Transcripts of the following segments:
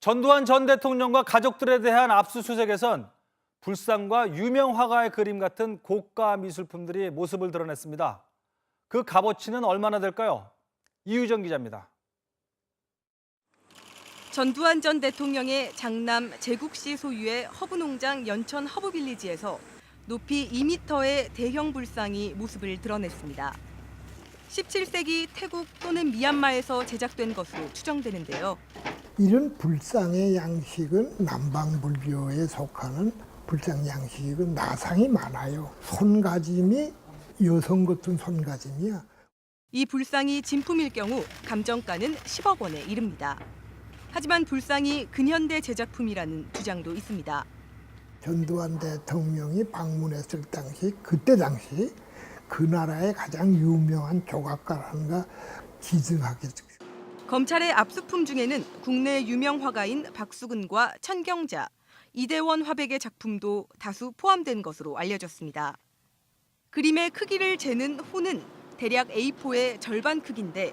전두환 전 대통령과 가족들에 대한 압수수색에선 불상과 유명 화가의 그림 같은 고가 미술품들이 모습을 드러냈습니다. 그 값어치는 얼마나 될까요? 이유정 기자입니다. 전두환 전 대통령의 장남 제국시 소유의 허브농장 연천 허브빌리지에서 높이 2m의 대형 불상이 모습을 드러냈습니다. 17세기 태국 또는 미얀마에서 제작된 것으로 추정되는데요. 이런 불상의 양식은 남방불교에 속하는 불상 양식은 나상이 많아요. 손가짐이 여성 같은 손가짐이야. 이 불상이 진품일 경우 감정가는 10억 원에 이릅니다. 하지만 불상이 근현대 제작품이라는 주장도 있습니다. 전두환 대통령이 방문했을 당시 그때 당시 그 나라의 가장 유명한 조각가라는가 기증하겠죠. 검찰의 압수품 중에는 국내 유명 화가인 박수근과 천경자, 이대원 화백의 작품도 다수 포함된 것으로 알려졌습니다. 그림의 크기를 재는 호는 대략 A4의 절반 크기인데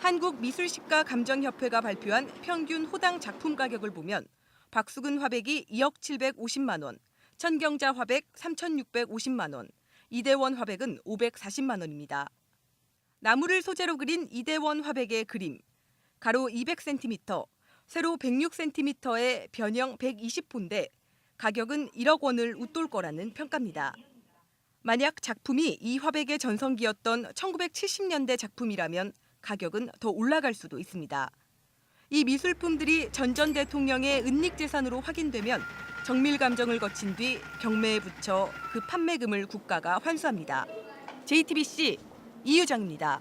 한국미술식가 감정협회가 발표한 평균 호당 작품 가격을 보면 박수근 화백이 2억 750만 원, 천경자 화백 3,650만 원, 이대원 화백은 540만 원입니다. 나무를 소재로 그린 이대원 화백의 그림, 가로 200cm, 세로 106cm의 변형 120호인데 가격은 1억 원을 웃돌 거라는 평가입니다. 만약 작품이 이 화백의 전성기였던 1970년대 작품이라면 가격은 더 올라갈 수도 있습니다. 이 미술품들이 전 전 대통령의 은닉 재산으로 확인되면 정밀 감정을 거친 뒤 경매에 붙여 그 판매금을 국가가 환수합니다. JTBC 이유정입니다.